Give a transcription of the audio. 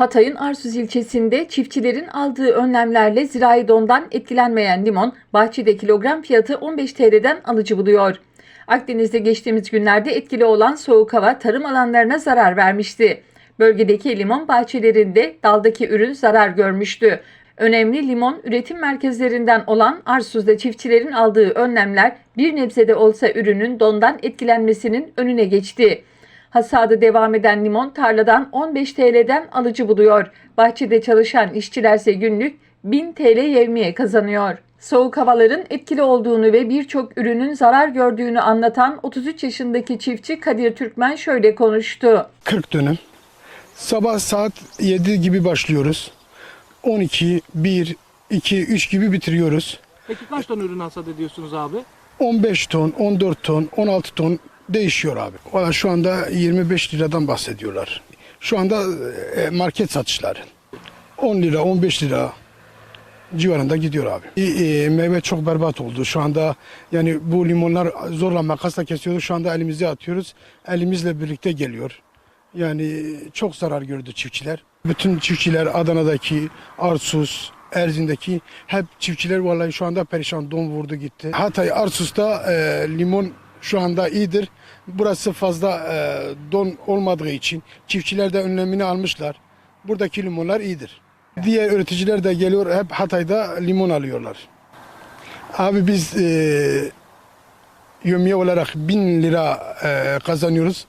Hatay'ın Arsuz ilçesinde çiftçilerin aldığı önlemlerle zirai dondan etkilenmeyen limon bahçede kilogram fiyatı 15 TL'den alıcı buluyor. Akdeniz'de geçtiğimiz günlerde etkili olan soğuk hava tarım alanlarına zarar vermişti. Bölgedeki limon bahçelerinde daldaki ürün zarar görmüştü. Önemli limon üretim merkezlerinden olan Arsuz'da çiftçilerin aldığı önlemler bir nebzede olsa ürünün dondan etkilenmesinin önüne geçti. Hasadı devam eden limon tarladan 15 TL'den alıcı buluyor. Bahçede çalışan işçilerse günlük 1000 TL yevmiye kazanıyor. Soğuk havaların etkili olduğunu ve birçok ürünün zarar gördüğünü anlatan 33 yaşındaki çiftçi Kadir Türkmen şöyle konuştu. 40 dönüm. Sabah saat 7 gibi başlıyoruz. 12, 1, 2, 3 gibi bitiriyoruz. Peki kaç ton ürün hasat ediyorsunuz abi? 15 ton, 14 ton, 16 ton değişiyor abi. Valla Şu anda 25 liradan bahsediyorlar. Şu anda e, market satışları. 10 lira, 15 lira civarında gidiyor abi. E, e, meyve çok berbat oldu. Şu anda yani bu limonlar zorla makasla kesiyorduk. Şu anda elimize atıyoruz. Elimizle birlikte geliyor. Yani çok zarar gördü çiftçiler. Bütün çiftçiler Adana'daki, Arsus, Erzin'deki hep çiftçiler vallahi şu anda perişan don vurdu gitti. Hatay Arsus'ta e, limon şu anda iyidir. Burası fazla e, don olmadığı için çiftçiler de önlemini almışlar. Buradaki limonlar iyidir. Diğer üreticiler de geliyor hep Hatay'da limon alıyorlar. Abi biz e, yömiye olarak 1000 lira e, kazanıyoruz.